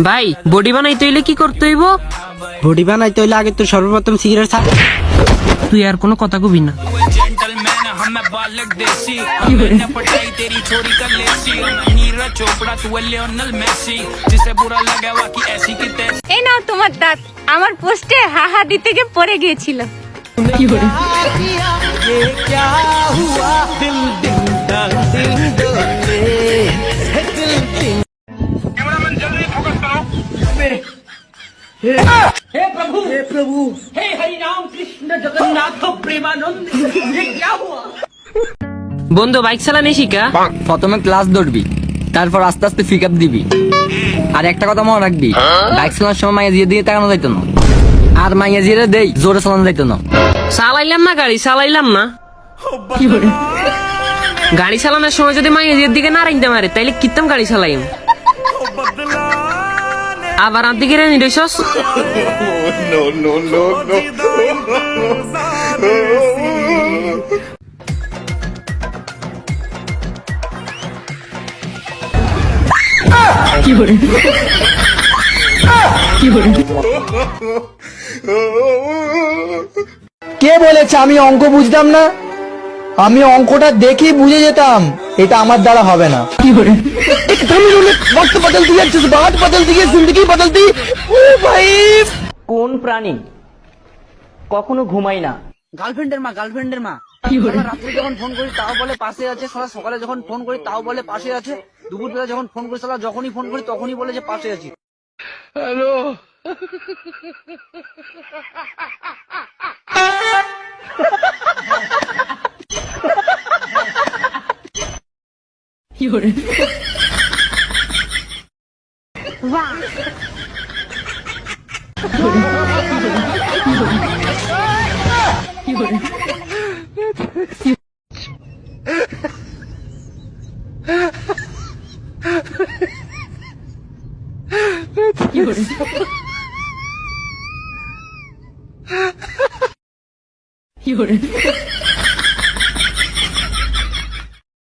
ভাই বডি বানাইতে হইলে কি করতে হইব? বডি বানাইতে হইলে আগে তো সর্বপ্রথম সিগারেট ছাড়। তুই আর কোনো কথা কবি না। এই নাও তোমার দাঁত। আমার পোস্টে হাহা দিতে গিয়ে পড়ে গিয়েছিল। কি ऐसी की तैसी এই নাও তোমার দাঁত আমার পোস্টে হাহা দিতে গিয়ে পড়ে গিয়েছিল বন্ধু বাইক চালানি শিখা প্রথমে ক্লাস ধরবি তারপর আস্তে আস্তে পিক আপ দিবি আর একটা কথা মনে রাখবি বাইক চালানোর সময় মাইয়া দিয়ে দিয়ে তাকানো যাইতো না আর মাইয়া জিরে দেই জোরে চালানো যাইতো না চালাইলাম না গাড়ি চালাইলাম না গাড়ি চালানোর সময় যদি মাইয়ের দিকে না রাখতে মারে তাইলে কিতাম গাড়ি চালাইম আবার আর দিকে রেনি রইছস কে বলেছে আমি অঙ্ক বুঝতাম না? আমি অঙ্কটা দেখি বুঝে যেতাম এটা আমার দ্বারা হবে না वक्त बदल दिया जज्बात बदल दिए जिंदगी बदल दी ओ भाई কোন প্রাণী কখনো ঘুমাই না গার্লফ্রেন্ডের মা গার্লফ্রেন্ডের মা সারা রাত্রে যখন ফোন করি তাও বলে পাশে আছে সারা সকালে যখন ফোন করি তাও বলে পাশে আছে দুপুর বেলা যখন ফোন করি সারা যখনই ফোন করি তখনই বলে যে পাশে আছি 有人哇。有人有人有人有人有人有人